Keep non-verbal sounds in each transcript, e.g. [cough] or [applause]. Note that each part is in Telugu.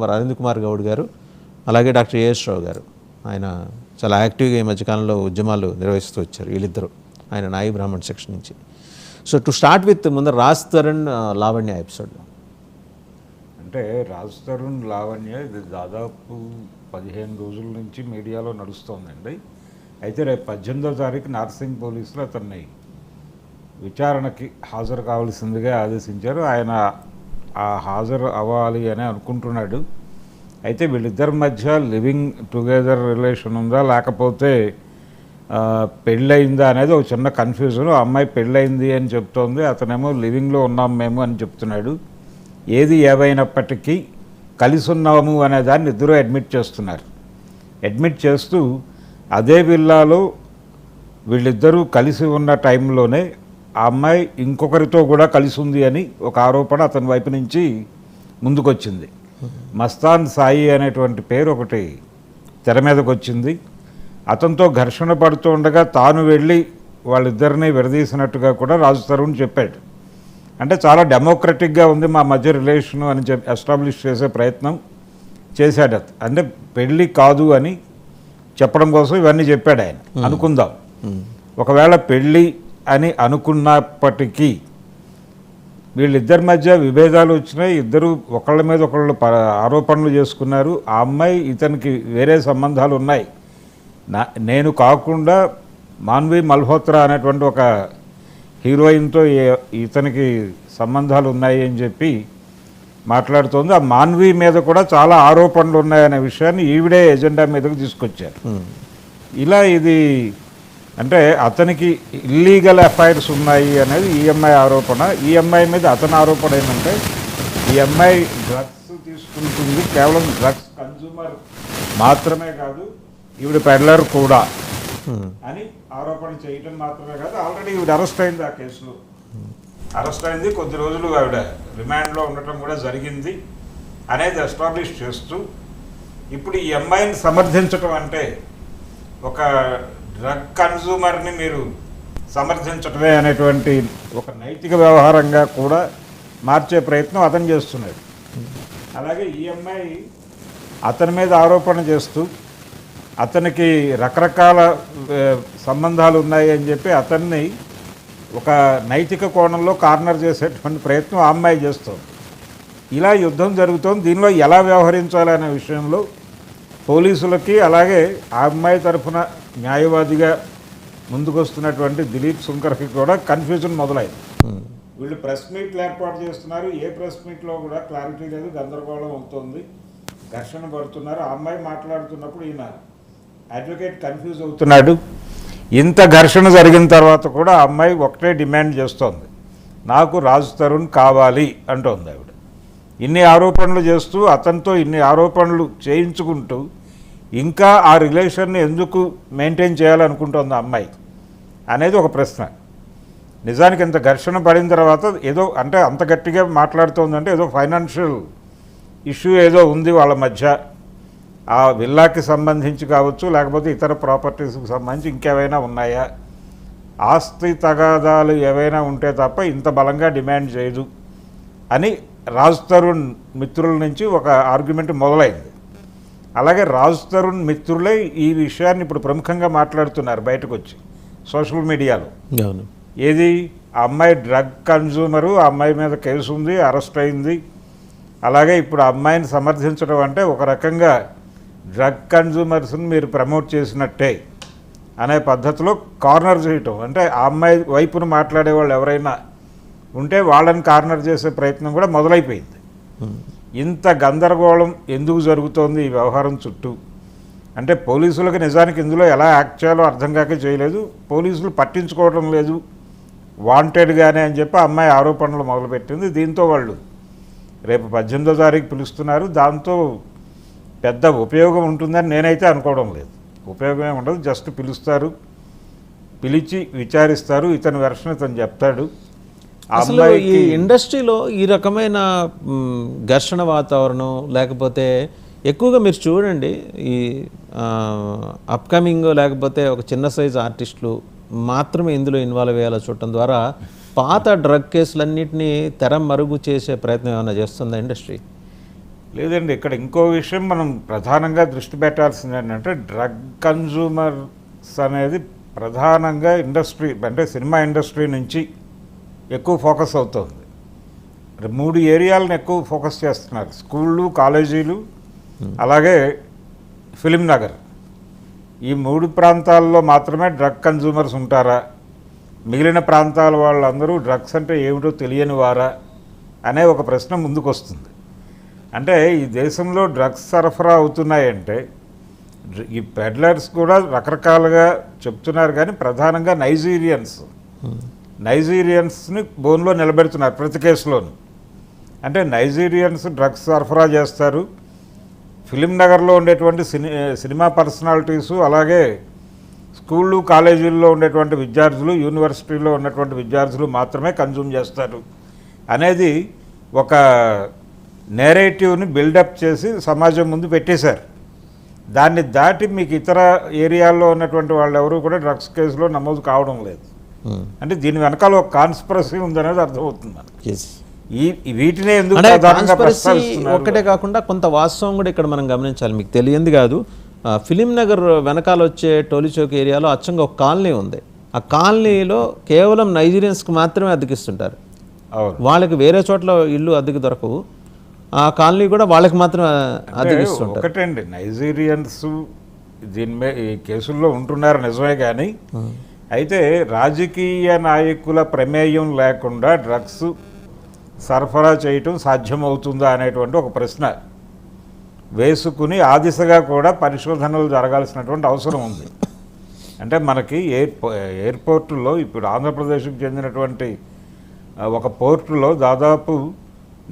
మరి అరవింద్ కుమార్ గౌడ్ గారు అలాగే డాక్టర్ ఏఎస్ రావు గారు. ఆయన చాలా యాక్టివ్గా ఈ మధ్యకాలంలో ఉద్యమాలు నిర్వహిస్తూ వచ్చారు వీళ్ళిద్దరూ ఆయన నాయి బ్రాహ్మణ్ సెక్షన్ నుంచి. సో టు స్టార్ట్ విత్ ముందర రాజ్ తరుణ్ లావణ్య ఎపిసోడ్లో అంటే రాజ్ తరుణ్ లావణ్య ఇది దాదాపు పదిహేను రోజుల నుంచి మీడియాలో నడుస్తోందండి. అయితే రేపు పద్దెనిమిదో తారీఖు నార్సింగ్ పోలీసులు అతన్ని విచారణకి హాజరు కావాల్సిందిగా ఆదేశించారు. ఆయన ఆ హాజరు అవ్వాలి అని అనుకుంటున్నాడు. అయితే వీళ్ళిద్దరి మధ్య లివింగ్ టుగెదర్ రిలేషన్ ఉందా? లేకపోతే పెళ్ళయిందా అనేది ఒక చిన్న కన్ఫ్యూజన్. అమ్మాయి పెళ్ళయింది అని చెప్తోంది. అతనేమో లివింగ్లో ఉన్నాం మేము అని చెప్తున్నాడు. ఏది ఏవైనప్పటికీ కలిసి ఉన్నాము అనే దాన్ని ఇద్దరు అడ్మిట్ చేస్తున్నారు. అడ్మిట్ చేస్తూ అదే విల్లాలో వీళ్ళిద్దరూ కలిసి ఉన్న టైంలోనే ఆ అమ్మాయి ఇంకొకరితో కూడా కలిసి ఉంది అని ఒక ఆరోపణ అతని వైపు నుంచి ముందుకొచ్చింది. మస్తాన్ సాయి అనేటువంటి పేరు ఒకటి తెర మీదకి వచ్చింది అతనితో ఘర్షణ పడుతూ ఉండగా తాను వెళ్ళి వాళ్ళిద్దరిని విడదీసినట్టుగా కూడా రాజు తరుణ్ చెప్పాడు. అంటే చాలా డెమోక్రటిక్గా ఉంది మా మధ్య రిలేషను అని చెప్పి ఎస్టాబ్లిష్ చేసే ప్రయత్నం చేశాడు. అంటే పెళ్ళి కాదు అని చెప్పడం కోసం ఇవన్నీ చెప్పాడు ఆయన. అనుకుందాం. ఒకవేళ పెళ్ళి అని అనుకున్నప్పటికీ వీళ్ళిద్దరి మధ్య విభేదాలు వచ్చినాయి. ఇద్దరు ఒకళ్ళ మీద ఒకళ్ళు ఆరోపణలు చేసుకున్నారు. ఆ అమ్మాయి ఇతనికి వేరే సంబంధాలు ఉన్నాయి. నా నేను కాకుండా మాన్వి మల్హోత్రా అనేటువంటి ఒక హీరోయిన్తో ఇతనికి సంబంధాలు ఉన్నాయి అని చెప్పి మాట్లాడుతోంది. ఆ మాన్వి మీద కూడా చాలా ఆరోపణలు ఉన్నాయనే విషయాన్ని ఈవిడే ఎజెండా మీదకు తీసుకొచ్చారు. ఇలా ఇది అంటే అతనికి ఇల్లీగల్ అఫైర్స్ ఉన్నాయి అనేది ఈఎంఐ ఆరోపణ. ఈఎంఐ మీద అతని ఆరోపణ ఏంటంటే ఈ అమ్మాయి డ్రగ్స్ తీసుకుంటుంది. కేవలం డ్రగ్స్ కన్జ్యూమర్ మాత్రమే కాదు ఈవిడ పెడ్లర్ కూడా అని ఆరోపణ చేయటం మాత్రమే కాదు. ఆల్రెడీ ఈవిడ అరెస్ట్ అయింది ఆ కేసులో. అరెస్ట్ అయింది. కొద్ది రోజులు ఆవిడ రిమాండ్లో ఉండటం కూడా జరిగింది. అనేది ఎస్టాబ్లిష్ చేస్తూ ఇప్పుడు ఈ అమ్మాయిని సమర్థించటం అంటే ఒక డ్రగ్ కన్జ్యూమర్ని మీరు సమర్థించటమే అనేటువంటి ఒక నైతిక వ్యవహారంగా కూడా మార్చే ప్రయత్నం అతను చేస్తున్నాడు అలాగే ఈ అమ్మాయి అతని మీద ఆరోపణ చేస్తూ అతనికి రకరకాల సంబంధాలు ఉన్నాయి అని చెప్పి అతన్ని ఒక నైతిక కోణంలో కార్నర్ చేసేటువంటి ప్రయత్నం ఆ అమ్మాయి చేస్తుంది. ఇలా యుద్ధం జరుగుతోంది. దీనిలో ఎలా వ్యవహరించాలనే విషయంలో పోలీసులకి అలాగే ఆ అమ్మాయి తరఫున న్యాయవాదిగా ముందుకొస్తున్నటువంటి దిలీప్ శంకర్కి కూడా కన్ఫ్యూజన్ మొదలైంది. వీళ్ళు ప్రెస్ మీట్లు ఏర్పాటు చేస్తున్నారు. ఏ ప్రెస్ మీట్లో కూడా క్లారిటీ లేదు గందరగోళం అవుతుంది ఘర్షణ పడుతున్నారు. ఆ అమ్మాయి మాట్లాడుతున్నప్పుడు ఈయన అడ్వకేట్ కన్ఫ్యూజ్ అవుతున్నాడు. ఇంత ఘర్షణ జరిగిన తర్వాత కూడా ఆ అమ్మాయి ఒకటే డిమాండ్ చేస్తోంది. నాకు రాజు తరుణ్ కావాలి అంటోంది ఆవిడ. ఇన్ని ఆరోపణలు చేస్తూ అతనితో ఇన్ని ఆరోపణలు చేయించుకుంటూ ఇంకా ఆ రిలేషన్ని ఎందుకు మెయింటైన్ చేయాలనుకుంటోంది ఆ అమ్మాయి అనేది ఒక ప్రశ్న. నిజానికి ఇంత ఘర్షణ పడిన తర్వాత ఏదో అంటే అంత గట్టిగా మాట్లాడుతోందంటే ఏదో ఫైనాన్షియల్ ఇష్యూ ఏదో ఉంది వాళ్ళ మధ్య. ఆ విల్లాకి సంబంధించి కావచ్చు లేకపోతే ఇతర ప్రాపర్టీస్కి సంబంధించి ఇంకేమైనా ఉన్నాయా? ఆస్తి తగాదాలు ఏవైనా ఉంటే తప్ప ఇంత బలంగా డిమాండ్ చేయదు అని రాజ్ తరుణ్ మిత్రుల నుంచి ఒక ఆర్గ్యుమెంట్ మొదలైంది. అలాగే రాజ్ తరుణ్ మిత్రులే ఈ విషయాన్ని ఇప్పుడు ప్రముఖంగా మాట్లాడుతున్నారు బయటకు వచ్చి సోషల్ మీడియాలో. ఏది? ఆ అమ్మాయి డ్రగ్ కన్జ్యూమరు ఆ అమ్మాయి మీద కేసు ఉంది అరెస్ట్ అయింది. అలాగే ఇప్పుడు ఆ అమ్మాయిని సమర్థించడం అంటే ఒక రకంగా డ్రగ్ కన్జ్యూమర్స్ని మీరు ప్రమోట్ చేసినట్టే అనే పద్ధతిలో కార్నర్ చేయటం. అంటే ఆ అమ్మాయి వైపున మాట్లాడే వాళ్ళు ఎవరైనా ఉంటే వాళ్ళని కార్నర్ చేసే ప్రయత్నం కూడా మొదలైపోయింది. ఇంత గందరగోళం ఎందుకు జరుగుతోంది ఈ వ్యవహారం చుట్టూ? అంటే పోలీసులకు నిజానికి ఇందులో ఎలా యాక్ట్ చేయాలో అర్థం కాక చేయలేదు. పోలీసులు పట్టించుకోవడం లేదు. వాంటెడ్గానే అని చెప్పి ఆ అమ్మాయి ఆరోపణలు మొదలుపెట్టింది. దీంతో వాళ్ళు రేపు పద్దెనిమిదో తారీఖు పిలుస్తున్నారు. దాంతో పెద్ద ఉపయోగం ఉంటుందని నేనైతే అనుకోవడం లేదు. ఉపయోగం ఏమి ఉండదు. జస్ట్ పిలుస్తారు. పిలిచి విచారిస్తారు. ఇతని వెర్షన్ ఇతను చెప్తాడు. అసలు ఈ ఇండస్ట్రీలో ఈ రకమైన ఘర్షణ వాతావరణం లేకపోతే ఎక్కువగా మీరు చూడండి ఈ అప్కమింగ్ లేకపోతే ఒక చిన్న సైజ్ ఆర్టిస్టులు మాత్రమే ఇందులో ఇన్వాల్వ్ అయ్యేలా చూడటం ద్వారా పాత డ్రగ్ కేసులన్నింటినీ తెర మరుగు చేసే ప్రయత్నం ఏమైనా చేస్తుందా ఇండస్ట్రీ? లేదండి ఇక్కడ ఇంకో విషయం మనం ప్రధానంగా దృష్టి పెట్టాల్సింది ఏంటంటే డ్రగ్ కన్జ్యూమర్స్ అనేది ప్రధానంగా ఇండస్ట్రీ అంటే సినిమా ఇండస్ట్రీ నుంచి ఎక్కువ ఫోకస్ అవుతుంది. మూడు ఏరియాలను ఎక్కువ ఫోకస్ చేస్తున్నారు. స్కూళ్ళు కాలేజీలు అలాగే ఫిలిం నగర్. ఈ మూడు ప్రాంతాల్లో మాత్రమే డ్రగ్ కన్జ్యూమర్స్ ఉంటారా? మిగిలిన ప్రాంతాల వాళ్ళందరూ డ్రగ్స్ అంటే ఏమిటో తెలియని వారా? అనే ఒక ప్రశ్న ముందుకు వస్తుంది అంటే ఈ దేశంలో డ్రగ్స్ సరఫరా అవుతున్నాయంటే ఈ పెడ్లర్స్ కూడా రకరకాలుగా చెప్తున్నారు కానీ ప్రధానంగా నైజీరియన్స్. నైజీరియన్స్ని బోన్లో నిలబెడుతున్నారు ప్రతి కేసులోను. అంటే నైజీరియన్స్ డ్రగ్స్ సరఫరా చేస్తారు. ఫిలిం నగర్లో ఉండేటువంటి సిని సినిమా పర్సనాలిటీసు అలాగే స్కూళ్ళు కాలేజీల్లో ఉండేటువంటి విద్యార్థులు యూనివర్సిటీలో ఉన్నటువంటి విద్యార్థులు మాత్రమే కన్జ్యూమ్ చేస్తారు. అనేది ఒక నేరేటివ్ని బిల్డప్ చేసి సమాజం ముందు పెట్టేశారు. దాన్ని దాటి మీకు ఇతర ఏరియాల్లో ఉన్నటువంటి వాళ్ళు ఎవరు కూడా డ్రగ్స్ కేసులో నమోదు కావడం లేదు. అంటే దీని వెనకాల ఒక కాన్స్పరసీ ఉందనేది అర్థమవుతుంది మనకి. ఈ వీటినే ఎందుకు? ఒక్కటే కాకుండా కొంత వాస్తవం కూడా ఇక్కడ మనం గమనించాలి. మీకు తెలియంది కాదు. ఫిలిం నగర్ వెనకాల వచ్చే టోలీచౌక్ ఏరియాలో అచ్చంగా ఒక కాలనీ ఉంది. ఆ కాలనీలో కేవలం నైజీరియన్స్కి మాత్రమే అద్దెకిస్తుంటారు. వాళ్ళకి వేరే చోట్ల ఇల్లు అద్దెకి దొరకవు. ఆ కాలనీ కూడా వాళ్ళకి మాత్రం అంటే అద్దెకిస్తుంటారు. ఒకటండి. నైజీరియన్స్ దీని మీద ఈ కేసుల్లో ఉంటున్నారు నిజమే కానీ అయితే రాజకీయ నాయకుల ప్రమేయం లేకుండా డ్రగ్స్ సరఫరా చేయటం సాధ్యమవుతుందా అనేటువంటి ఒక ప్రశ్న వేసుకుని ఆ దిశగా కూడా పరిశోధనలు జరగాల్సినటువంటి అవసరం ఉంది. అంటే మనకి ఎయిర్పో ఎయిర్పోర్టులో ఇప్పుడు ఆంధ్రప్రదేశ్కి చెందినటువంటి ఒక పోర్టులో దాదాపు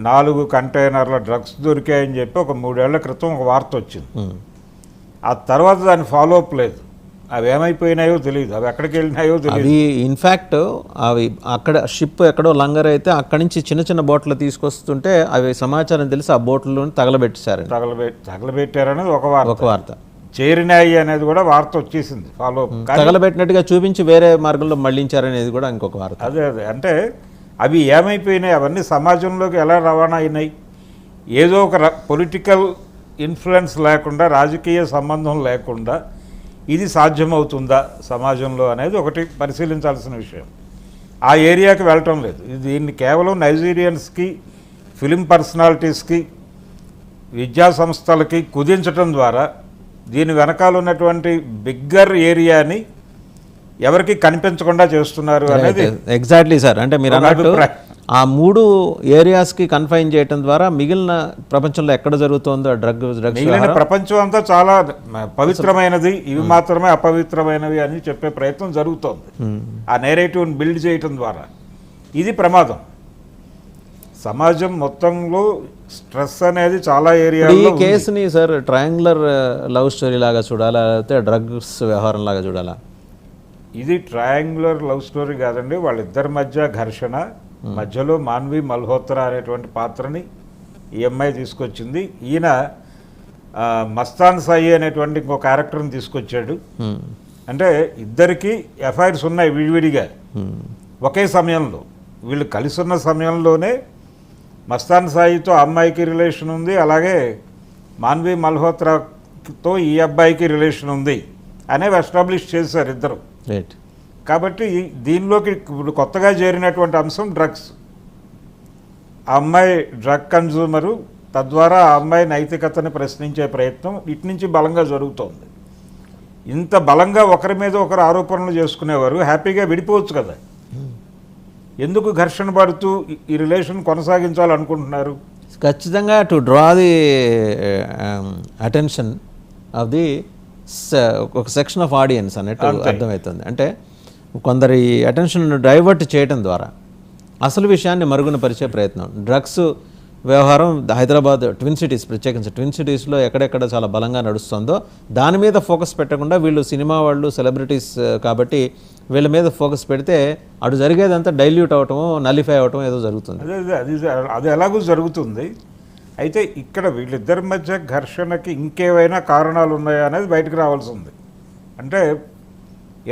నాలుగు కంటైనర్ల డ్రగ్స్ దొరికాయని చెప్పి ఒక మూడేళ్ళ క్రితం ఒక వార్త వచ్చింది. ఆ తర్వాత దాని ఫాలో అప్ లేదు. అవి ఏమైపోయినాయో తెలియదు అవి ఎక్కడికి వెళ్ళినాయో తెలియదు అవి ఇన్ఫ్యాక్ట్ అవి అక్కడ షిప్ ఎక్కడో లంగర్ అయితే అక్కడి నుంచి చిన్న చిన్న బోట్లు తీసుకొస్తుంటే అవి సమాచారం తెలిసి ఆ బోట్లలో తగలబెట్టేశారండి తగలబె తగలబెట్టారనేది ఒక వార్త. ఒక వార్త. చేరినాయి అనేది కూడా వార్త వచ్చేసింది. ఫాలో తగలబెట్టినట్టుగా చూపించి వేరే మార్గంలో మళ్ళించారనేది కూడా ఇంకొక వార్త. అదే అదే. అంటే అవి ఏమైపోయినాయి? అవన్నీ సమాజంలోకి ఎలా రవాణా అయినాయి? ఏదో ఒక పొలిటికల్ ఇన్ఫ్లుయెన్స్ లేకుండా రాజకీయ సంబంధం లేకుండా ఇది సాధ్యమవుతుందా సమాజంలో అనేది ఒకటి పరిశీలించాల్సిన విషయం. ఆ ఏరియాకి వెళ్ళటం లేదు. దీన్ని కేవలం నైజీరియన్స్కి ఫిలిం పర్సనాలిటీస్కి విద్యా సంస్థలకి కుదించటం ద్వారా దీని వెనకాల ఉన్నటువంటి బిగ్గర్ ఏరియాని ఎవరికి కనిపించకుండా చేస్తున్నారు అనేది ఎగ్జాక్ట్లీ సార్ అంటే మీరు అన్నట్టు. ఆ మూడు ఏరియాస్కి కన్ఫైన్ చేయటం ద్వారా మిగిలిన ప్రపంచంలో ఎక్కడ జరుగుతుందో డ్రగ్ డ్రగ్స్ ప్రపంచం అంతా చాలా పవిత్రమైనది ఇవి మాత్రమే అపవిత్రమైనవి అని చెప్పే ప్రయత్నం జరుగుతోంది. ఆ నేరేటివ్ని బిల్డ్ చేయటం ద్వారా. ఇది ప్రమాదం. సమాజం మొత్తంలో స్ట్రెస్ అనేది చాలా ఈ ఏరియాలో కేసుని సార్ ట్రయాంగులర్ లవ్ స్టోరీ లాగా చూడాలా లేకపోతే డ్రగ్స్ వ్యవహారం లాగా చూడాలా? ఇది ట్రయాంగులర్ లవ్ స్టోరీ కాదండి వాళ్ళిద్దరి మధ్య ఘర్షణ మధ్యలో మాన్వి మల్హోత్రా అనేటువంటి పాత్రని ఈ అమ్మాయి తీసుకొచ్చింది. ఈయన మస్తాన్ సాయి అనేటువంటి ఇంకో క్యారెక్టర్ని తీసుకొచ్చాడు. అంటే ఇద్దరికి ఎఫ్ఐఆర్స్ ఉన్నాయి విడివిడిగా. ఒకే సమయంలో. వీళ్ళు కలిసి ఉన్న సమయంలోనే మస్తాన్ సాయితో అమ్మాయికి రిలేషన్ ఉంది. అలాగే మాన్వి మల్హోత్రాతో ఈ అబ్బాయికి రిలేషన్ ఉంది. అనేవి ఎస్టాబ్లిష్ చేశారు ఇద్దరు. రైట్ కాబట్టి దీనిలోకి ఇప్పుడు కొత్తగా చేరినటువంటి అంశం డ్రగ్స్. ఆ అమ్మాయి డ్రగ్ కన్జ్యూమరు తద్వారా ఆ అమ్మాయి నైతికతని ప్రశ్నించే ప్రయత్నం ఇటు నుంచి బలంగా జరుగుతోంది. ఇంత బలంగా ఒకరి మీద ఒకరు ఆరోపణలు చేసుకునేవారు హ్యాపీగా విడిపోవచ్చు కదా. ఎందుకు ఘర్షణ పడుతూ ఈ- రిలేషన్ కొనసాగించాలనుకుంటున్నారు? ఖచ్చితంగా to draw the attention of the ఒక సెక్షన్ ఆఫ్ ఆడియన్స్ అన్నట్టు. అర్థమవుతుంది. అంటే కొందరి అటెన్షన్ను డైవర్ట్ చేయటం ద్వారా అసలు విషయాన్ని మరుగున పరిచే ప్రయత్నం. డ్రగ్స్ వ్యవహారం హైదరాబాద్ ట్విన్ సిటీస్ ప్రత్యేకించి ట్విన్ సిటీస్లో ఎక్కడెక్కడ చాలా బలంగా నడుస్తుందో దాని మీద ఫోకస్ పెట్టకుండా వీళ్ళు సినిమా వాళ్ళు సెలబ్రిటీస్ కాబట్టి వీళ్ళ మీద ఫోకస్ పెడితే అటు జరిగేదంతా డైల్యూట్ అవటమో నలిఫై అవటం ఏదో జరుగుతుంది. అదే అది అది జరుగుతుంది. అయితే ఇక్కడ వీళ్ళిద్దరి మధ్య ఘర్షణకి ఇంకేవైనా కారణాలు ఉన్నాయా అనేది బయటకు రావాల్సి ఉంది. అంటే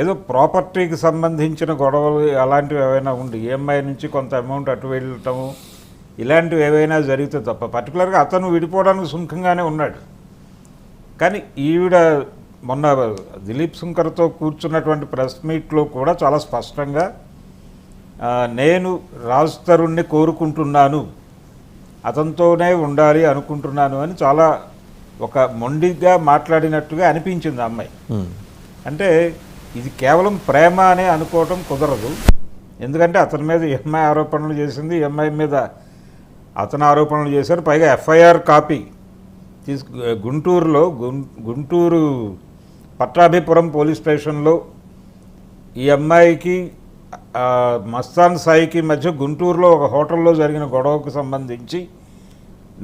ఏదో ప్రాపర్టీకి సంబంధించిన గొడవలు అలాంటివి ఏవైనా ఉండి ఈఎంఐ నుంచి కొంత అమౌంట్ అటు వెళ్ళటము ఇలాంటివి ఏవైనా జరిగితే తప్ప పర్టికులర్గా అతను విడిపోవడానికి సుముఖంగానే ఉన్నాడు. కానీ ఈవిడ మొన్న దిలీప్ శంకర్తో కూర్చున్నటువంటి ప్రెస్ మీట్లో కూడా చాలా స్పష్టంగా నేను రాజ్ తరుణ్ని కోరుకుంటున్నాను. అతనితోనే ఉండాలి అనుకుంటున్నాను అని చాలా ఒక మొండిగా మాట్లాడినట్టుగా అనిపించింది అమ్మాయి. అంటే ఇది కేవలం ప్రేమ అనే అనుకోవటం కుదరదు. ఎందుకంటే అతని మీద ఎంఐ ఆరోపణలు చేసింది ఎంఐ మీద అతను ఆరోపణలు చేశారు. పైగా ఎఫ్ఐఆర్ కాపీ తీసుకు గుంటూరులో గుం గుంటూరు పట్టాభిపురం పోలీస్ స్టేషన్లో ఈ అమ్మాయికి మస్తాన్ సాయికి మధ్య గుంటూరులో ఒక హోటల్లో జరిగిన గొడవకు సంబంధించి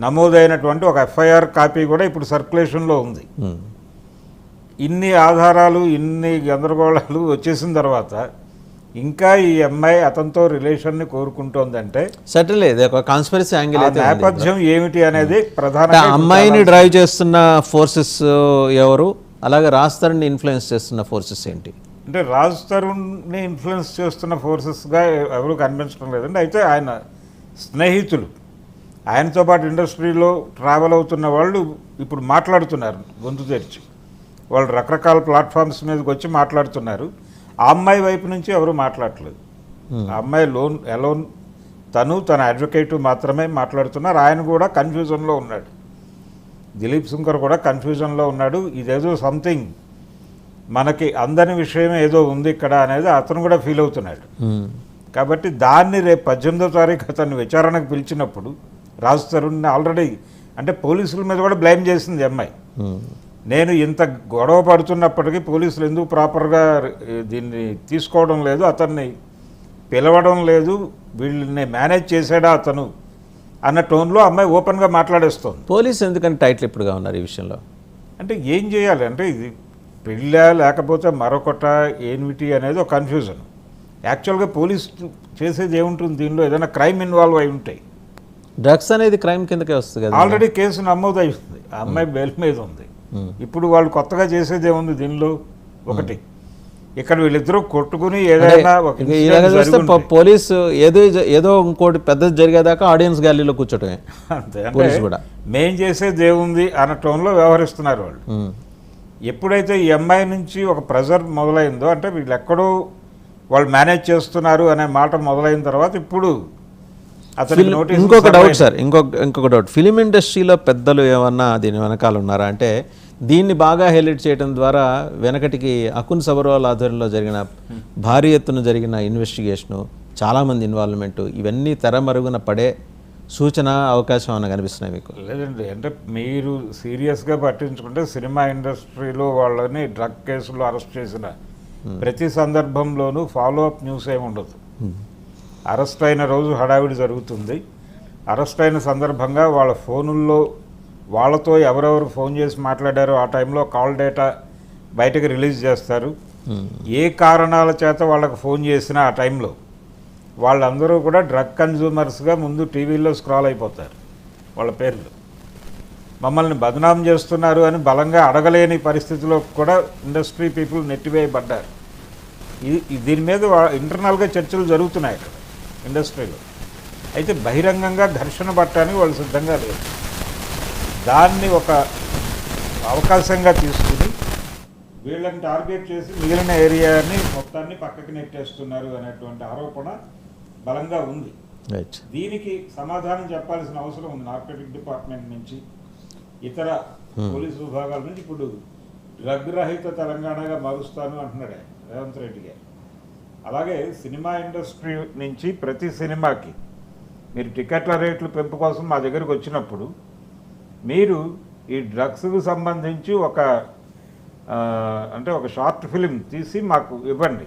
నమోదైనటువంటి ఒక ఎఫ్ఐఆర్ కాపీ కూడా ఇప్పుడు సర్క్యులేషన్లో ఉంది. ఇన్ని ఆధారాలు ఇన్ని గందరగోళాలు వచ్చేసిన తర్వాత ఇంకా ఈ అమ్మాయి అతనితో రిలేషన్ని కోరుకుంటోందంటే ఇది ఒక కాన్స్పిరసీ యాంగిల్. నేపథ్యం ఏమిటి అనేది ఆ అమ్మాయిని డ్రైవ్ చేస్తున్న ఫోర్సెస్ ఎవరు? అలాగే రాస్తారని ఇన్ఫ్లుయెన్స్ చేస్తున్న ఫోర్సెస్ ఏంటి? అంటే రాజ్ తరుణ్ని ఇన్ఫ్లుయెన్స్ చేస్తున్న ఫోర్సెస్గా ఎవరు కనిపించడం లేదండి. అయితే ఆయన స్నేహితులు. ఆయనతో పాటు ఇండస్ట్రీలో ట్రావెల్ అవుతున్న వాళ్ళు ఇప్పుడు మాట్లాడుతున్నారు గొంతు తెరిచి. వాళ్ళు రకరకాల ప్లాట్ఫామ్స్ మీదకి వచ్చి మాట్లాడుతున్నారు. ఆ అమ్మాయి వైపు నుంచి ఎవరు మాట్లాడట్లేదు. ఆ అమ్మాయి లోన్ ఎలోన్ తను తన అడ్వకేట్ మాత్రమే మాట్లాడుతున్నారు. ఆయన కూడా కన్ఫ్యూజన్లో ఉన్నాడు. దిలీప్ శంకర్ కూడా కన్ఫ్యూజన్లో ఉన్నాడు. ఇదేదో సంథింగ్ మనకి అందని విషయం ఏదో ఉంది ఇక్కడ అనేది అతను కూడా ఫీల్ అవుతున్నాడు. ఉమ్. కాబట్టి దాన్ని రేపు పద్దెనిమిదో తారీఖు అతన్ని విచారణకు పిలిచినప్పుడు రాజ్ తరుణ్ని ఆల్రెడీ అంటే పోలీసుల మీద కూడా బ్లేమ్ చేసింది అమ్మాయి. ఉమ్. నేను ఇంత గొడవ పడుతున్నప్పటికీ పోలీసులు ఎందుకు ప్రాపర్గా దీన్ని తీసుకోవడం లేదు? అతన్ని పిలవడం లేదు. వీళ్ళని మేనేజ్ చేశాడా అతను అన్న టోన్లో అమ్మాయి ఓపెన్గా మాట్లాడేస్తోంది. పోలీస్ ఎందుకంటే టైటిల్ ఇప్పుడుగా ఉన్నారు ఈ విషయంలో? అంటే ఏం చేయాలి? అంటే ఇది పెళ్ళా లేకపోతే మరొకట ఏమిటి అనేది ఒక కన్ఫ్యూజన్ యాక్చువల్గా పోలీస్ చేసేది ఏముంటుంది? దీనిలో ఏదైనా క్రైమ్ ఇన్వాల్వ్ అయి ఉంటాయి డ్రగ్స్ అనేది క్రైమ్ కిందకే వస్తుంది కదా. ఆల్రెడీ కేసు నమోదు అయింది ఆ అమ్మాయి బెయిల్ మీద ఉంది. ఇప్పుడు వాళ్ళు కొత్తగా చేసేది ఏముంది దీనిలో? ఒకటి. ఇక్కడ వీళ్ళిద్దరూ కొట్టుకుని ఏదైనా పోలీసు ఏదో ఏదో ఇంకోటి పెద్దది జరిగేదాకా ఆడియన్స్ గ్యాలరీలో కూర్చోటమే. పోలీసు కూడా. మేం చేసేది ఏముంది అన్న టోన్లో వ్యవహరిస్తున్నారు వాళ్ళు. ఎప్పుడైతే ఈ అమ్మాయి నుంచి ఒక ప్రెజర్ మొదలైందో అంటే వీళ్ళు ఎక్కడో వాళ్ళు మేనేజ్ చేస్తున్నారు అనే మాట మొదలైన తర్వాత ఇప్పుడు ఇంకొక డౌట్ సార్ ఇంకొక ఇంకొక డౌట్ ఫిలిం ఇండస్ట్రీలో పెద్దలు ఏమన్నా దీని వెనకాల ఉన్నారా? అంటే దీన్ని బాగా హైలైట్ చేయడం ద్వారా వెనకటికి అకున్ సబర్వాల్ ఆధ్వర్యంలో జరిగిన భారీ ఎత్తున జరిగిన ఇన్వెస్టిగేషను చాలామంది ఇన్వాల్వ్మెంట్ ఇవన్నీ తెరమరుగున పడే సూచన అవకాశం ఏమైనా కనిపిస్తున్నాయి మీకు? లేదండి. అంటే మీరు సీరియస్గా పట్టించుకుంటే సినిమా ఇండస్ట్రీలో వాళ్ళని డ్రగ్ కేసులో అరెస్ట్ చేసిన ప్రతి సందర్భంలోనూ ఫాలో అప్ న్యూస్ ఏమి ఉండదు. అరెస్ట్ అయిన రోజు హడావిడి జరుగుతుంది. అరెస్ట్ అయిన సందర్భంగా వాళ్ళ ఫోనుల్లో వాళ్ళతో ఎవరెవరు ఫోన్ చేసి మాట్లాడారో ఆ టైంలో కాల్ డేటా బయటకు రిలీజ్ చేస్తారు. ఏ కారణాల చేత వాళ్ళకు ఫోన్ చేసినా ఆ టైంలో వాళ్ళందరూ కూడా డ్రగ్ కన్జ్యూమర్స్గా ముందు టీవీలో స్క్రాల్ అయిపోతారు వాళ్ళ పేర్లు. మమ్మల్ని బదనాం చేస్తున్నారు అని బలంగా అడగలేని పరిస్థితిలో కూడా ఇండస్ట్రీ పీపుల్ నెట్టివేయబడ్డారు. ఇది దీని మీద ఇంటర్నల్గా చర్చలు జరుగుతున్నాయి అక్కడ ఇండస్ట్రీలో. అయితే బహిరంగంగా ఘర్షణ పట్టడానికి వాళ్ళు సిద్ధంగా లేరు. దాన్ని ఒక అవకాశంగా తీసుకుని వీళ్ళని టార్గెట్ చేసి మిగిలిన ఏరియాని మొత్తాన్ని పక్కకి నెట్టేస్తున్నారు అనేటువంటి ఆరోపణ బలంగా ఉంది. దీనికి సమాధానం చెప్పాల్సిన అవసరం ఉంది. నార్కోటిక్ డిపార్ట్మెంట్ నుంచి ఇతర పోలీసు విభాగాల నుంచి ఇప్పుడు డ్రగ్ రహిత తెలంగాణగా మారుస్తాను అంటున్నాడు రేవంత్ రెడ్డి గారు. అలాగే సినిమా ఇండస్ట్రీ నుంచి ప్రతి సినిమాకి మీరు టికెట్ల రేట్లు పెంపు కోసం మా దగ్గరికి వచ్చినప్పుడు మీరు ఈ డ్రగ్స్కు సంబంధించి ఒక అంటే ఒక షార్ట్ ఫిలిం తీసి మాకు ఇవ్వండి.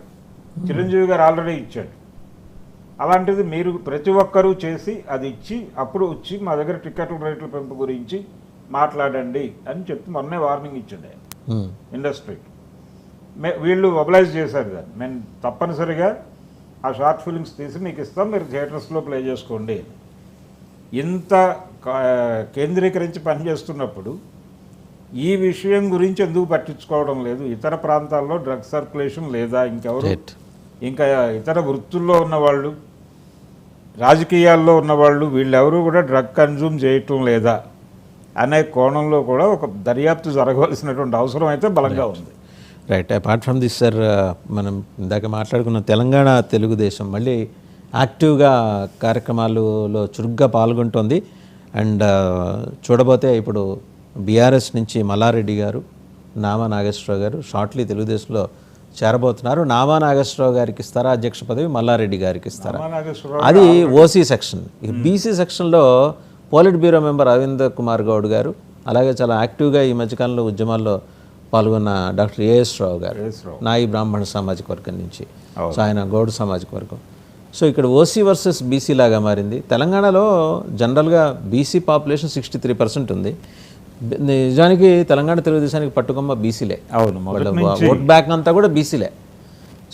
చిరంజీవి గారు ఆల్రెడీ ఇచ్చాడు. అలాంటిది మీరు ప్రతి ఒక్కరూ చేసి అది ఇచ్చి అప్పుడు వచ్చి మా దగ్గర టికెట్ల రేట్ల పెంపు గురించి మాట్లాడండి అని చెప్పి మొన్నే వార్నింగ్ ఇచ్చాడు. ఆయన. ఇండస్ట్రీకి మే వీళ్ళు మొబిలైజ్ చేశారు దాన్ని. మేము తప్పనిసరిగా ఆ షార్ట్ ఫిల్మ్స్ తీసి మీకు ఇస్తాం మీరు థియేటర్స్లో ప్లే చేసుకోండి. ఇంత కేంద్రీకరించి పనిచేస్తున్నప్పుడు ఈ విషయం గురించి ఎందుకు పట్టించుకోవడం లేదు? ఇతర ప్రాంతాల్లో డ్రగ్ సర్క్యులేషన్ లేదా ఇంకెవరు. ఇంకా ఇతర వృత్తుల్లో ఉన్న వాళ్ళు రాజకీయాల్లో ఉన్నవాళ్ళు వీళ్ళెవరూ కూడా డ్రగ్ కన్జ్యూమ్ చేయటం లేదా అనే కోణంలో కూడా ఒక దర్యాప్తు జరగవలసినటువంటి అవసరం అయితే బలంగా ఉంది. Right apart from this sir మనం ఇందాక మాట్లాడుకున్న తెలంగాణ తెలుగుదేశం మళ్ళీ యాక్టివ్గా కార్యక్రమాలలో చురుగ్గా పాల్గొంటోంది. అండ్ చూడబోతే ఇప్పుడు బీఆర్ఎస్ నుంచి మల్లారెడ్డి గారు నామా నాగేశ్వరరావు గారు షార్ట్లీ తెలుగుదేశంలో చేరబోతున్నారు. నామా నాగేశ్వరరావు గారికి ఇస్తారా? అధ్యక్ష పదవి మల్లారెడ్డి గారికి ఇస్తారా? అది ఓసీ సెక్షన్. బీసీ సెక్షన్లో polit bureau member Aravind Kumar Goud గారు అలాగే చాలా యాక్టివ్గా ఈ మధ్యకాలంలో ఉద్యమాల్లో పాల్గొన్న డాక్టర్ ఏఎస్ రావు గారు. నాయి బ్రాహ్మణ సామాజిక వర్గం నుంచి. సో ఆయన గౌడ్ సామాజిక వర్గం. సో ఇక్కడ ఓసీ వర్సెస్ బీసీ లాగా మారింది. తెలంగాణలో జనరల్గా BC population sixty three percent ఉంది. నిజానికి తెలంగాణ తెలుగుదేశానికి పట్టుకొమ్మ బీసీలే. అవును ఓట్ బ్యాక్ అంతా కూడా బీసీలే.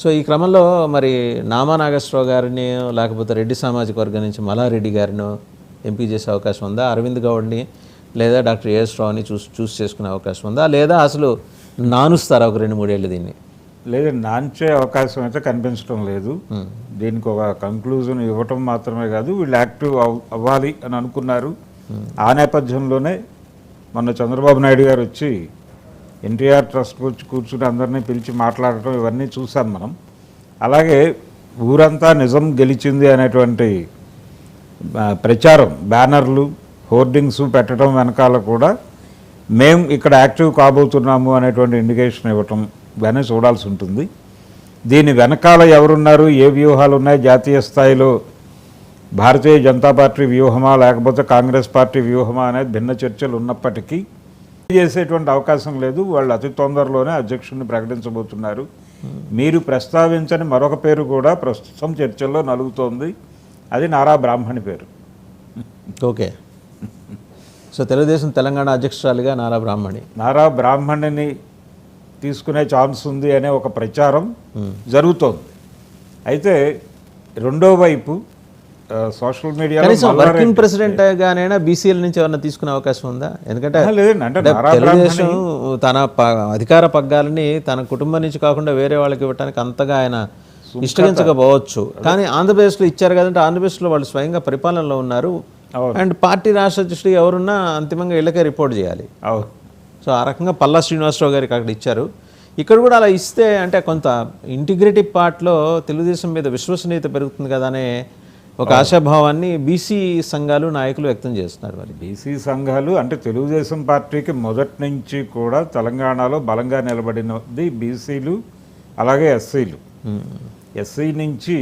సో ఈ క్రమంలో మరి నామా నాగేశ్వరరావు గారిని లేకపోతే రెడ్డి సామాజిక వర్గం నుంచి మల్లారెడ్డి గారిని ఎంపీ చేసే అవకాశం ఉందా? అరవింద్ గౌడ్ని లేదా డాక్టర్ ఏఎస్ రావుని చూస్ చూస్ చేసుకునే అవకాశం ఉందా? లేదా అసలు నానుస్తారా ఒక రెండు మూడేళ్ళు దీన్ని? లేదు నాంచే అవకాశం అయితే కనిపించడం లేదు. దీనికి ఒక కంక్లూజన్ ఇవ్వటం మాత్రమే కాదు వీళ్ళు యాక్టివ్ అవ్వాలి అని అనుకున్నారు. ఆ నేపథ్యంలోనే మొన్న చంద్రబాబు నాయుడు గారు వచ్చి ఎన్టీఆర్ ట్రస్ట్ వచ్చి కూర్చుని అందరినీ పిలిచి మాట్లాడటం ఇవన్నీ చూసాం మనం. అలాగే ఊరంతా నిజం గెలిచింది అనేటువంటి ప్రచారం బ్యానర్లు హోర్డింగ్స్ పెట్టడం వెనకాల కూడా మేము ఇక్కడ యాక్టివ్ కాబోతున్నాము అనేటువంటి ఇండికేషన్ ఇవ్వటం ఇవన్నీ చూడాల్సి ఉంటుంది. దీని వెనకాల ఎవరున్నారు? ఏ వ్యూహాలు ఉన్నాయి? జాతీయ స్థాయిలో భారతీయ జనతా పార్టీ వ్యూహమా? లేకపోతే కాంగ్రెస్ పార్టీ వ్యూహమా? అనేది భిన్న చర్చలు ఉన్నప్పటికీ చేసేటువంటి అవకాశం లేదు. వాళ్ళు అతి తొందరలోనే అధ్యక్షుడిని ప్రకటించబోతున్నారు. మీరు ప్రస్తావించని మరొక పేరు కూడా ప్రస్తుతం చర్చల్లో నలుగుతోంది. అది నారా బ్రాహ్మణి పేరు. ఓకే. సో తెలుగుదేశం తెలంగాణ అధ్యక్షురాలిగా నారా బ్రాహ్మణి. నారా బ్రాహ్మణిని తీసుకునే ఛాన్స్ ఉంది అనే ఒక ప్రచారం జరుగుతోంది. అయితే రెండో వైపు సోషల్ మల్లారెడ్డి- వర్కింగ్ ప్రెసిడెంట్ గానైనా బీసీఎల్ నుంచి ఎవరైనా తీసుకునే అవకాశం ఉందా? ఎందుకంటే తెలుగుదేశం తన అధికార పగ్గాలని తన కుటుంబం నుంచి కాకుండా వేరే వాళ్ళకి ఇవ్వడానికి అంతగా ఆయన ఇష్టగించకపోవచ్చు. కానీ ఆంధ్రప్రదేశ్లో ఇచ్చారు కదంటే ఆంధ్రప్రదేశ్లో వాళ్ళు స్వయంగా పరిపాలనలో ఉన్నారు. అండ్ పార్టీ రాష్ట్ర అధ్యక్షుడు ఎవరున్నా అంతిమంగా ఇళ్ళకే రిపోర్ట్ చేయాలి. సో ఆ రకంగా పల్లా శ్రీనివాసరావు గారికి అక్కడ ఇచ్చారు. ఇక్కడ కూడా అలా ఇస్తే అంటే కొంత ఇంటిగ్రేటివ్ పార్ట్లో తెలుగుదేశం మీద విశ్వసనీయత పెరుగుతుంది కదా అనే ఒక ఆశాభావాన్ని బీసీ సంఘాలు నాయకులు వ్యక్తం చేస్తున్నారు మరి. బీసీ సంఘాలు అంటే తెలుగుదేశం పార్టీకి మొదటి నుంచి కూడా తెలంగాణలో బలంగా నిలబడినది బీసీలు అలాగే ఎస్సీలు ఎస్సీ నుంచి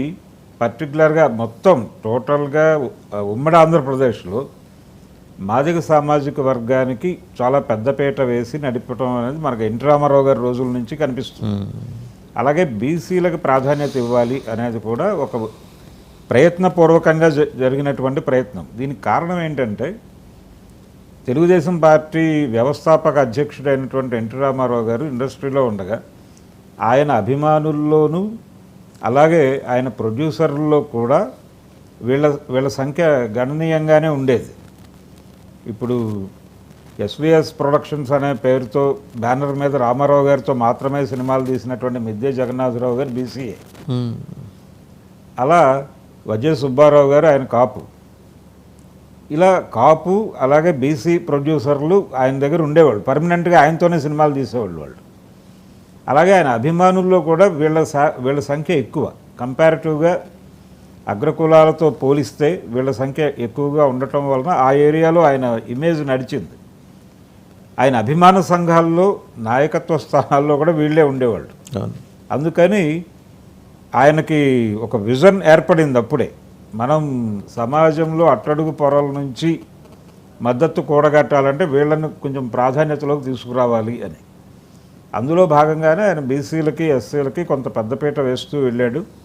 పర్టికులర్గా మొత్తం టోటల్గా ఉమ్మడి ఆంధ్రప్రదేశ్లో మాదిగ సామాజిక వర్గానికి చాలా పెద్దపీట వేసి నడిపటం అనేది మనకు ఎన్టీ రామారావు గారి రోజుల నుంచి కనిపిస్తుంది. అలాగే బీసీలకు ప్రాధాన్యత ఇవ్వాలి అనేది కూడా ఒక ప్రయత్నపూర్వకంగా జరిగినటువంటి ప్రయత్నం. దీనికి కారణం ఏంటంటే తెలుగుదేశం పార్టీ వ్యవస్థాపక అధ్యక్షుడైనటువంటి ఎన్టీ రామారావు గారు ఇండస్ట్రీలో ఉండగా ఆయన అభిమానుల్లోనూ అలాగే ఆయన ప్రొడ్యూసర్లలో కూడా వీళ్ళ వీళ్ళ సంఖ్య గణనీయంగానే ఉండేది. ఇప్పుడు ఎస్విఎస్ ప్రొడక్షన్స్ అనే పేరుతో బ్యానర్ మీద రామారావు గారితో మాత్రమే సినిమాలు తీసినటువంటి మిద్దె జగన్నాథరావు గారు బీసీఏ. అలా వజే సుబ్బారావు గారు ఆయన కాపు. ఇలా కాపు అలాగే బీసీ ప్రొడ్యూసర్లు ఆయన దగ్గర ఉండేవాళ్ళు. పర్మనెంట్గా ఆయనతోనే సినిమాలు తీసేవాళ్ళు వాళ్ళు. అలాగే ఆయన అభిమానుల్లో కూడా వీళ్ళ వీళ్ళ సంఖ్య ఎక్కువ. కంపారిటివ్గా అగ్రకులాలతో పోలిస్తే వీళ్ళ సంఖ్య ఎక్కువగా ఉండటం వలన ఆ ఏరియాలో ఆయన ఇమేజ్ నడిచింది. ఆయన అభిమాన సంఘాల్లో నాయకత్వ స్థానాల్లో కూడా వీళ్ళే ఉండేవాళ్ళు. అందుకని ఆయనకి ఒక విజన్ ఏర్పడింది అప్పుడే. మనం సమాజంలో అట్టడుగు పొరల నుంచి మద్దతు కూడగట్టాలంటే వీళ్ళని కొంచెం ప్రాధాన్యతలోకి తీసుకురావాలి అని. అందులో భాగంగానే ఆయన బీసీలకి ఎస్సీలకి కొంత పెద్దపీట వేస్తూ వెళ్ళాడు.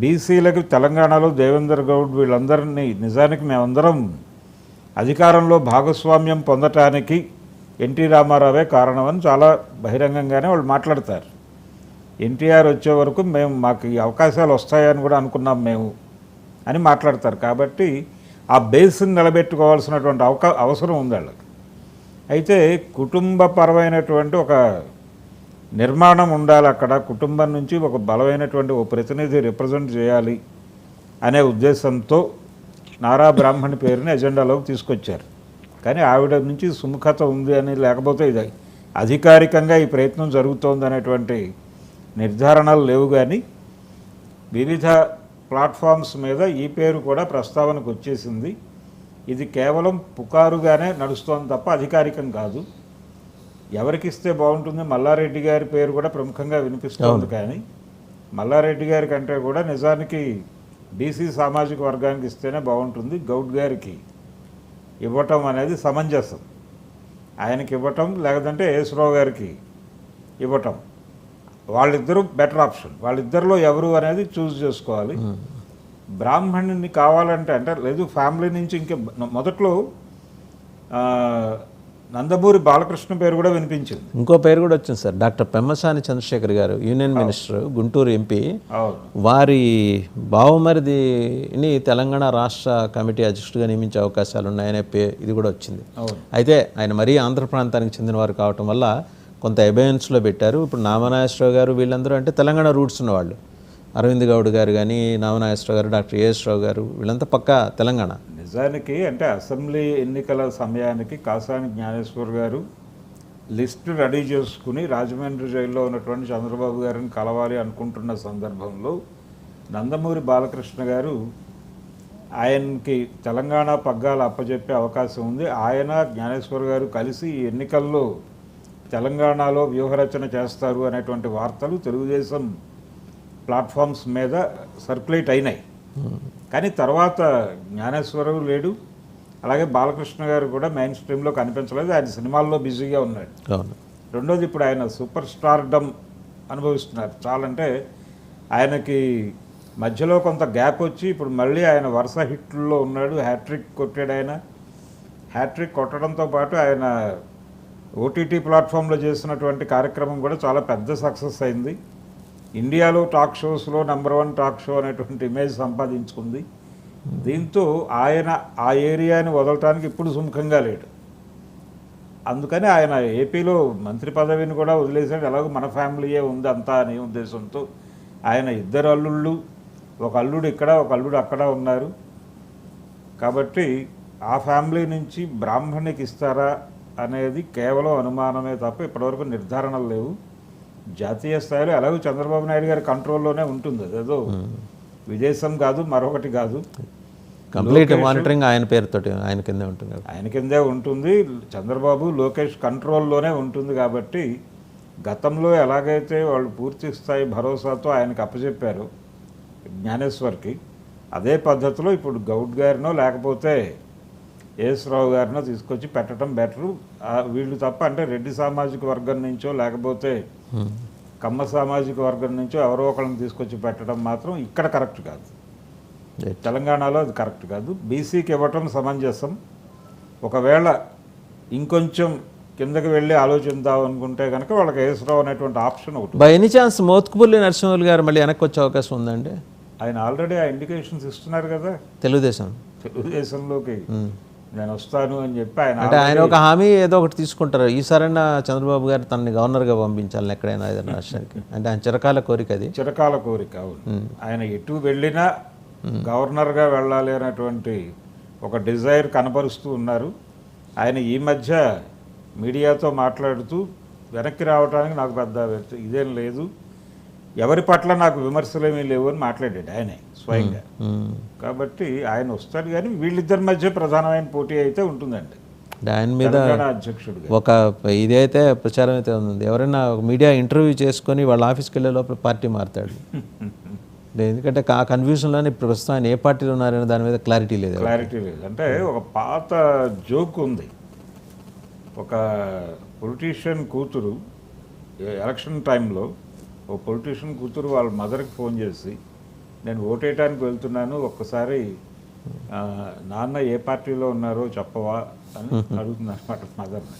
బీసీలకి తెలంగాణలో దేవేందర్ గౌడ్ వీళ్ళందరినీ నిజానికి మేమందరం అధికారంలో భాగస్వామ్యం పొందటానికి ఎన్టీ రామారావే కారణమని చాలా బహిరంగంగానే వాళ్ళు మాట్లాడతారు. ఎన్టీఆర్ వచ్చే వరకు మేము మాకు ఈ అవకాశాలు వస్తాయని కూడా అనుకున్నాం మేము అని మాట్లాడతారు. కాబట్టి ఆ బేస్ని నిలబెట్టుకోవాల్సినటువంటి అవకా అవసరం ఉంది వాళ్ళకి. అయితే కుటుంబపరమైనటువంటి ఒక నిర్మాణం ఉండాలి అక్కడ కుటుంబం నుంచి ఒక బలమైనటువంటి ఒక ప్రతినిధి రిప్రజెంట్ చేయాలి అనే ఉద్దేశంతో నారా బ్రాహ్మణి పేరుని ఎజెండాలోకి తీసుకొచ్చారు. కానీ ఆవిడ నుంచి సుముఖత ఉంది అని లేకపోతే ఇది అధికారికంగా ఈ ప్రయత్నం జరుగుతోంది అనేటువంటి నిర్ధారణలు లేవు కానీ వివిధ ప్లాట్ఫామ్స్ మీద ఈ పేరు కూడా ప్రస్తావనకు వచ్చేసింది. ఇది కేవలం పుకారుగానే నడుస్తోంది తప్ప అధికారికం కాదు. ఎవరికి ఇస్తే బాగుంటుంది? మల్లారెడ్డి గారి పేరు కూడా ప్రముఖంగా వినిపిస్తోంది కానీ మల్లారెడ్డి గారి కంటే కూడా నిజానికి బీసీ సామాజిక వర్గానికి ఇస్తేనే బాగుంటుంది. గౌడ్ గారికి ఇవ్వటం అనేది సమంజసం. ఆయనకి ఇవ్వటం లేదంటే యేసురావు గారికి ఇవ్వటం. వాళ్ళిద్దరూ బెటర్ ఆప్షన్. వాళ్ళిద్దరిలో ఎవరు అనేది చూస్ చేసుకోవాలి. బ్రాహ్మణుని కావాలంటే అంటే లేదు ఫ్యామిలీ నుంచి ఇంకే మొదట్లో నందమూరి బాలకృష్ణ పేరు కూడా వినిపించింది. ఇంకో పేరు కూడా వచ్చింది సార్. డాక్టర్ పెమ్మసాని చంద్రశేఖర్ గారు యూనియన్ మినిస్టర్ గుంటూరు ఎంపీ. వారి బావమరిదిని తెలంగాణ రాష్ట్ర కమిటీ అధ్యక్షుడిగా నియమించే అవకాశాలు ఉన్నాయనే పే ఇది కూడా వచ్చింది. అయితే ఆయన మరీ ఆంధ్ర ప్రాంతానికి చెందినవారు కావటం వల్ల కొంత ఎబయన్స్లో పెట్టారు. ఇప్పుడు నామనాగేశ్వరరావు గారు వీళ్ళందరూ అంటే తెలంగాణ రూట్స్ ఉన్నవాళ్ళు. అరవింద్ గౌడ్ గారు కానీ నామనాగేశ్వరరావు గారు డాక్టర్ ఏఎస్ రావు గారు వీళ్ళంతా పక్కా తెలంగాణ. నిజానికి అంటే అసెంబ్లీ ఎన్నికల సమయానికి కాసాని జ్ఞానేశ్వర్ గారు లిస్టు రెడీ చేసుకుని రాజమండ్రి జైల్లో ఉన్నటువంటి చంద్రబాబు గారిని కలవాలి అనుకుంటున్న సందర్భంలో నందమూరి బాలకృష్ణ గారు ఆయనకి తెలంగాణ పగ్గాలు అప్పచెప్పే అవకాశం ఉంది. ఆయన జ్ఞానేశ్వర్ గారు కలిసి ఈ ఎన్నికల్లో తెలంగాణలో వ్యూహరచన చేస్తారు అనేటువంటి వార్తలు తెలుగుదేశం ప్లాట్ఫామ్స్ మీద సర్క్యులేట్ అయినాయి. కానీ తర్వాత జ్ఞానేశ్వరరావు లేడు. అలాగే బాలకృష్ణ గారు కూడా మెయిన్ స్ట్రీమ్లో కనిపించలేదు. ఆయన సినిమాల్లో బిజీగా ఉన్నాడు. రెండోది ఇప్పుడు ఆయన సూపర్ స్టార్డమ్ అనుభవిస్తున్నారు. చాలంటే ఆయనకి మధ్యలో కొంత గ్యాప్ వచ్చి ఇప్పుడు మళ్ళీ ఆయన వరుస హిట్లలో ఉన్నాడు. హ్యాట్రిక్ కొట్టాడు ఆయన. హ్యాట్రిక్ కొట్టడంతో పాటు ఆయన ఓటీటీ ప్లాట్ఫామ్లో చేసినటువంటి కార్యక్రమం కూడా చాలా పెద్ద సక్సెస్ అయింది. ఇండియాలో టాక్ షోస్లో నెంబర్ వన్ టాక్ షో అనేటువంటి ఇమేజ్ సంపాదించుకుంది. దీంతో ఆయన ఆ ఏరియాని వదలటానికి ఇప్పుడు సుముఖంగా లేడు. అందుకని ఆయన ఏపీలో మంత్రి పదవిని కూడా వదిలేసాడు ఎలాగో మన ఫ్యామిలీయే ఉంది అంతా అనే ఉద్దేశంతో ఆయన ఇద్దరు అల్లుళ్ళు ఒక అల్లుడు ఇక్కడ ఒక అల్లుడు అక్కడ ఉన్నారు. కాబట్టి ఆ ఫ్యామిలీ నుంచి బ్రాహ్మణికి ఇస్తారా అనేది కేవలం అనుమానమే తప్ప ఇప్పటివరకు నిర్ధారణలు లేవు. జాతీయ స్థాయిలో ఎలాగో చంద్రబాబు నాయుడు గారి కంట్రోల్లోనే ఉంటుంది. అదేదో విదేశం కాదు మరొకటి కాదు. కంప్లీట్ మానిటరింగ్ ఆయన పేరుతోటి ఆయన కిందే ఉంటుంది. ఆయన కిందే ఉంటుంది. చంద్రబాబు లోకేష్ కంట్రోల్లోనే ఉంటుంది కాబట్టి గతంలో ఎలాగైతే వాళ్ళు పూర్తి స్థాయి భరోసాతో ఆయనకు అప్పచెప్పారు జ్ఞానేశ్వర్కి అదే పద్ధతిలో ఇప్పుడు గౌడ్ గారినో లేకపోతే ఏఎస్రావు గారినో తీసుకొచ్చి పెట్టడం బెటరు వీళ్ళు తప్ప అంటే రెడ్డి సామాజిక వర్గం నుంచో లేకపోతే కమ్మ సామాజిక వర్గం నుంచో ఎవరో ఒకళ్ళని తీసుకొచ్చి పెట్టడం మాత్రం ఇక్కడ కరెక్ట్ కాదు. తెలంగాణలో అది కరెక్ట్ కాదు. బీసీకి ఇవ్వటం సమంజసం. ఒకవేళ ఇంకొంచెం కిందకి వెళ్ళి ఆలోచిద్దాం అనుకుంటే కనుక వాళ్ళకి ఏసురావు అనేటువంటి ఆప్షన్ ఒకటి by any chance Motkupalli Narasimhulu గారు మళ్ళీ వెనక్కి వచ్చే అవకాశం ఉందండి? ఆయన ఆల్రెడీ ఆ ఇండికేషన్స్ ఇస్తున్నారు కదా. తెలుగుదేశం. తెలుగుదేశంలోకి. నేను వస్తాను అని చెప్పి ఆయన అంటే ఆయన ఒక హామీ ఏదో ఒకటి తీసుకుంటారు. ఈసారైనా చంద్రబాబు గారు తనని గవర్నర్గా పంపించాలని ఎక్కడైనా ఏదైనా రాష్ట్రానికి. అంటే ఆయన చిరకాల కోరిక అది. చిరకాల కోరిక అవును. ఆయన ఎటు వెళ్ళినా గవర్నర్గా వెళ్ళాలి అనేటువంటి ఒక డిజైర్ కనబరుస్తూ ఉన్నారు. ఆయన ఈ మధ్య మీడియాతో మాట్లాడుతూ వెనక్కి రావడానికి నాకు పెద్ద ఇదేం లేదు. ఎవరి పట్ల నాకు విమర్శలేమీ లేవు అని మాట్లాడాడు ఆయనే స్వయంగా. కాబట్టి ఆయన వస్తాడు కానీ వీళ్ళిద్దరి మధ్య ప్రధానమైన పోటీ అయితే ఉంటుందండి ఆయన మీద తెలంగాణ అధ్యక్షుడిగా. ఒక ఇదైతే ప్రచారం అయితే ఉంది ఎవరైనా ఒక మీడియా ఇంటర్వ్యూ చేసుకొని వాళ్ళ ఆఫీస్కి వెళ్ళే లోపల పార్టీ మారుతాడు. [laughs] ఎందుకంటే ఆ కన్ఫ్యూజన్లోనే ప్రస్తుతం ఆయన ఏ పార్టీలో ఉన్నారనే దాని మీద క్లారిటీ లేదు. క్లారిటీ లేదు. అంటే ఒక పాత జోక్ ఉంది. ఒక పొలిటీషియన్ కూతురు ఎలక్షన్ టైంలో ఓ పొలిటీషియన్ కూతురు వాళ్ళ మదర్కి ఫోన్ చేసి నేను ఓటేయడానికి వెళ్తున్నాను ఒక్కసారి నాన్న ఏ పార్టీలో ఉన్నారో చెప్పవా అని [laughs] అడుగుతుంది అనమాట మదర్ని.